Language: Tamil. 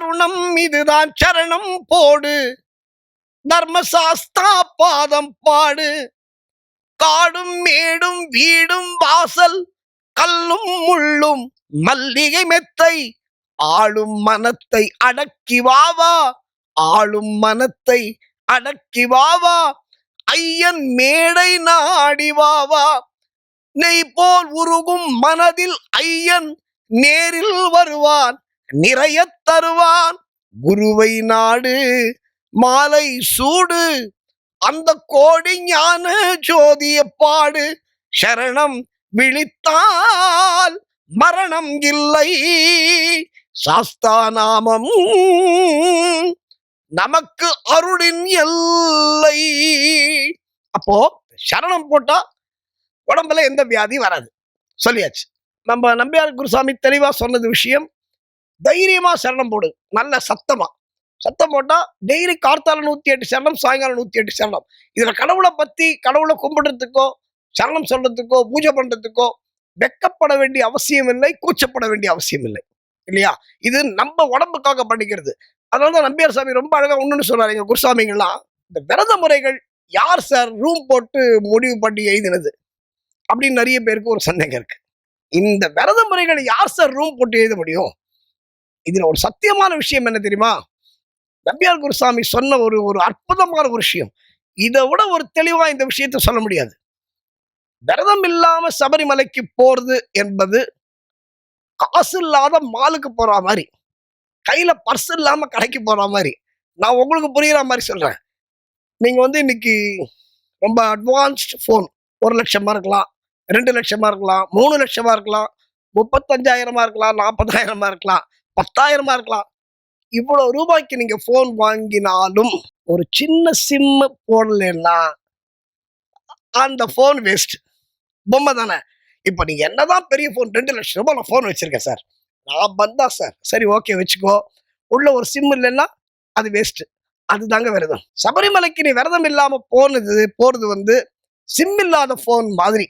தருணம் இதுதான் சரணம் போடு. தர்மசாஸ்தா பாதம் பாடு. காடும் மேடும் வீடும் வாசல் கல்லும் முள்ளும் மல்லிகை மெத்தை. ஆளும் மனத்தை அடக்கி வாவா ஆளும் மனத்தை அடக்கி வாவா ஐயன் மேடை நாடி வாவா நெய் போல் உருகும் மனதில் ஐயன் நேரில் வருவான். நிறைய தருவான். குருவை நாடு மாலை சூடு அந்த கோடி ஞான ஜோதிய பாடு. சரணம் விழித்தால் மரணம் இல்லை. சாஸ்தா நாமம் நமக்கு அருளின் எல்லை. அப்போ சரணம் போட்டா உடம்புல எந்த வியாதி வராது. சொல்லியாச்சு. நம்ம நம்பியார் குருசாமி தெளிவா சொன்னது விஷயம். தைரியமா சரணம் போடு. நல்ல சத்தமா. சத்தம் போட்டா டெய்லி கார்த்தால நூத்தி எட்டு சரணம் சாயங்காலம் நூத்தி எட்டு சரணம். இதுல கடவுளை பத்தி கடவுளை கும்பிடுறதுக்கோ சரணம் சொல்றதுக்கோ பூஜை பண்றதுக்கோ வெக்கப்பட வேண்டிய அவசியம் இல்லை கூச்சப்பட வேண்டிய அவசியம் இல்லை இல்லையா? இது நம்ம உடம்புக்காக பண்ணிக்கிறது. அதனாலதான் நம்பியார் சாமி ரொம்ப அழகா ஒண்ணுன்னு சொல்றாரு எங்க குருசாமிங்கெல்லாம் இந்த விரத முறைகள் யார் சார் ரூம் போட்டு முடிவு பண்ணி எழுதினது? அப்படின்னு நிறைய பேருக்கு ஒரு சந்தேகம் இருக்கு. இந்த விரத முறைகளை யார் சார் ரூம் போட்டு எழுத முடியும்? இதுல ஒரு சத்தியமான விஷயம் என்ன தெரியுமா? நம்பியார் குருசாமி சொன்ன ஒரு ஒரு அற்புதமான ஒரு விஷயம். இதை விட ஒரு தெளிவா இந்த விஷயத்தை சொல்ல முடியாது. விரதம் இல்லாம சபரிமலைக்கு போறது என்பது காசு இல்லாத மாலுக்கு போற மாதிரி கையில பர்ஸ் இல்லாம கடைக்கு போற மாதிரி. நான் உங்களுக்கு புரியுற மாதிரி சொல்றேன். நீங்க வந்து இன்னைக்கு ரொம்ப அட்வான்ஸ்ட் ஃபோன் ஒரு லட்சமா இருக்கலாம் ரெண்டு லட்சமா இருக்கலாம் மூணு லட்சமா இருக்கலாம் முப்பத்தஞ்சாயிரமா இருக்கலாம் நாற்பதாயிரமா இருக்கலாம். பத்தாயிரமா இருக்கலாம். இவ்வளவு ரூபாய்க்கு நீங்க ஃபோன் வாங்கினாலும் ஒரு சின்ன சிம்மு போடலன்னா அந்த ஃபோன் வேஸ்ட் பொம்மை தானே. இப்போ நீங்க என்னதான் பெரிய ஃபோன் ரெண்டு லட்சம் ரூபாய் நான் ஃபோன் வச்சிருக்கேன் சார் நான் பந்தா சார் சரி ஓகே வச்சுக்கோ. உள்ள ஒரு சிம் இல்லைன்னா அது வேஸ்ட் அதுதாங்க விரதம். சபரிமலைக்கு நீ விரதம் இல்லாம போனது போறது வந்து சிம் இல்லாத ஃபோன் மாதிரி.